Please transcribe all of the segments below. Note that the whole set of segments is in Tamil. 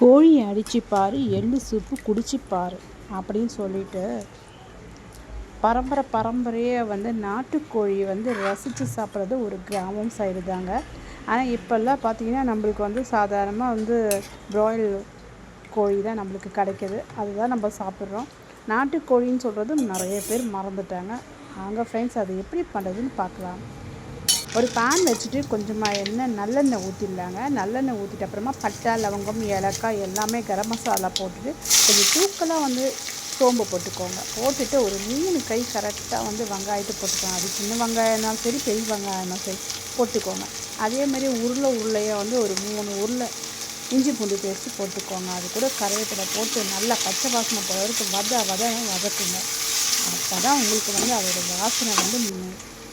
கோழியை அடிச்சுப்பார் எள்ளு சூப்பு குடிச்சு அப்படின்னு சொல்லிட்டு பரம்பரை பரம்பரையாக வந்து நாட்டுக்கோழியை வந்து ரசித்து சாப்பிட்றது ஒரு கிராமம் சைடு தாங்க. ஆனால் இப்போல்லாம் பார்த்திங்கன்னா நம்மளுக்கு வந்து சாதாரணமாக வந்து ப்ராயில் கோழி தான் நம்மளுக்கு கிடைக்கிது. அதுதான் நம்ம சாப்பிட்றோம். நாட்டுக்கோழின்னு சொல்கிறது நிறைய பேர் மறந்துட்டாங்க. அவங்க ஃப்ரெண்ட்ஸ் அது எப்படி பண்ணுறதுன்னு பார்க்கலாம். ஒரு பேன் வச்சுட்டு கொஞ்சமாக எண்ணெய் நல்லெண்ணெய் ஊற்றிடலாங்க நல்லெண்ணெய் ஊற்றிட்ட அப்புறமா பட்டை லவங்கம் ஏலக்காய் எல்லாமே கரம் மசாலா போட்டுட்டு கொஞ்சம் தூக்கலாக வந்து சோம்பு போட்டுக்கோங்க. போட்டுட்டு ஒரு மூணு கை கரெக்டாக வந்து வெங்காயத்தை போட்டுக்கோங்க. அது சின்ன வெங்காயம்னாலும் சரி பெரிய வெங்காயம்னாலும் சரி போட்டுக்கோங்க. அதே மாதிரி உருளை உருளையாக வந்து ஒரு மூணு உருளை இஞ்சி பூண்டு பேஸ்ட்டு போட்டுக்கோங்க. அது கூட கருவேப்பிலை போட்டு நல்லா பச்சை வாசனை போகிற வரைக்கும் வத வத வதக்குங்க. அப்போ தான் உங்களுக்கு வந்து அதோடய வாசனை வந்து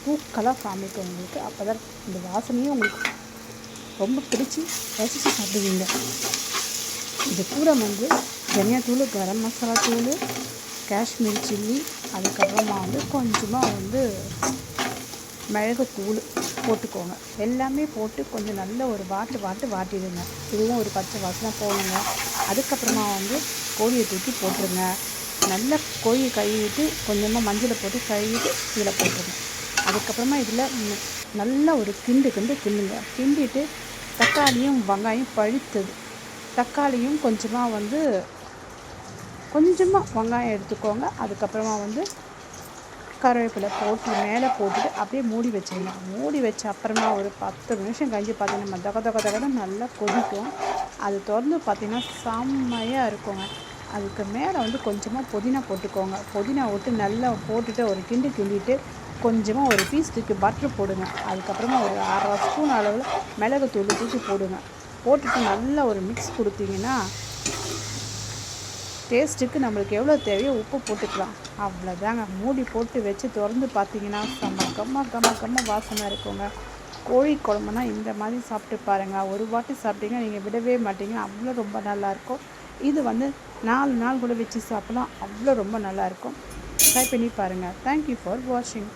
பூக்களாக காமிக்கும் உங்களுக்கு அப்போ தான் இந்த வாசனையும் உங்களுக்கு ரொம்ப பிடிச்சி ரசித்து சாப்பிடுவீங்க. இது கூட வந்து தனியாத்தூள் கரம் மசாலா தூள் காஷ்மீர் சில்லி அதுக்கப்புறமா வந்து கொஞ்சமாக வந்து மிளகுத்தூள் போட்டுக்கோங்க. எல்லாமே போட்டு கொஞ்சம் நல்ல ஒரு வாட்டு வாட்டு வாட்டிடுங்க. இதுவும் ஒரு பச்சை வாசனை போடுங்க. அதுக்கப்புறமா வந்து கோழியை தூக்கி போட்டுருங்க. நல்லா கோழியை கழுவிட்டு கொஞ்சமாக மஞ்சளை போட்டு கழுவிட்டு இதில் போட்டுருங்க. அதுக்கப்புறமா இதில் நல்லா ஒரு கிண்டு கிண்டு கிண்டுங்க. கிண்டிட்டு தக்காளியும் வெங்காயம் பழுத்தது. தக்காளியும் கொஞ்சமாக வந்து கொஞ்சமாக வெங்காயம் எடுத்துக்கோங்க. அதுக்கப்புறமா வந்து கருவேப்பிலை போட்டு மேலே போட்டுட்டு அப்படியே மூடி வச்சுருங்க. மூடி வச்ச அப்புறமா ஒரு பத்து நிமிஷம் கழிஞ்சு பார்த்தீங்கன்னா தக தக தகன்னு நல்லா கொதிக்கும். அது திறந்து பார்த்திங்கன்னா செம்மையாக இருக்குங்க. அதுக்கு மேலே வந்து கொஞ்சமாக புதினா போட்டுக்கோங்க. புதினா விட்டு நல்லா போட்டுட்டு ஒரு கிண்டு கிண்டிட்டு கொஞ்சமாக ஒரு பீஸ் தூக்கி பட்டர் போடுங்க. அதுக்கப்புறமா ஒரு அரை ஸ்பூன் அளவில் மிளகுத்தூள் தூக்கி போடுங்க. போட்டுட்டு நல்லா ஒரு மிக்ஸ் கொடுத்தீங்கன்னா டேஸ்ட்டுக்கு நம்மளுக்கு எவ்வளோ தேவையோ உப்பு போட்டுக்கலாம். அவ்வளோதாங்க மூடி போட்டு வச்சு திறந்து பார்த்தீங்கன்னா செம்ம கம்ம கம்ம கம்ம வாசனை இருக்குங்க. கோழி குழம்புனா இந்த மாதிரி சாப்பிட்டு பாருங்கள் ஒரு வாட்டி சாப்பிட்டீங்கன்னா நீங்கள் விடவே மாட்டீங்க. அவ்வளோ ரொம்ப நல்லாயிருக்கும் இது வந்து நாலு நாள் கூட வச்சு சாப்பிட்லாம். அவ்வளோ ரொம்ப நல்லாயிருக்கும் ட்ரை பண்ணி பாருங்கள் தேங்க்யூ ஃபார் வாட்சிங்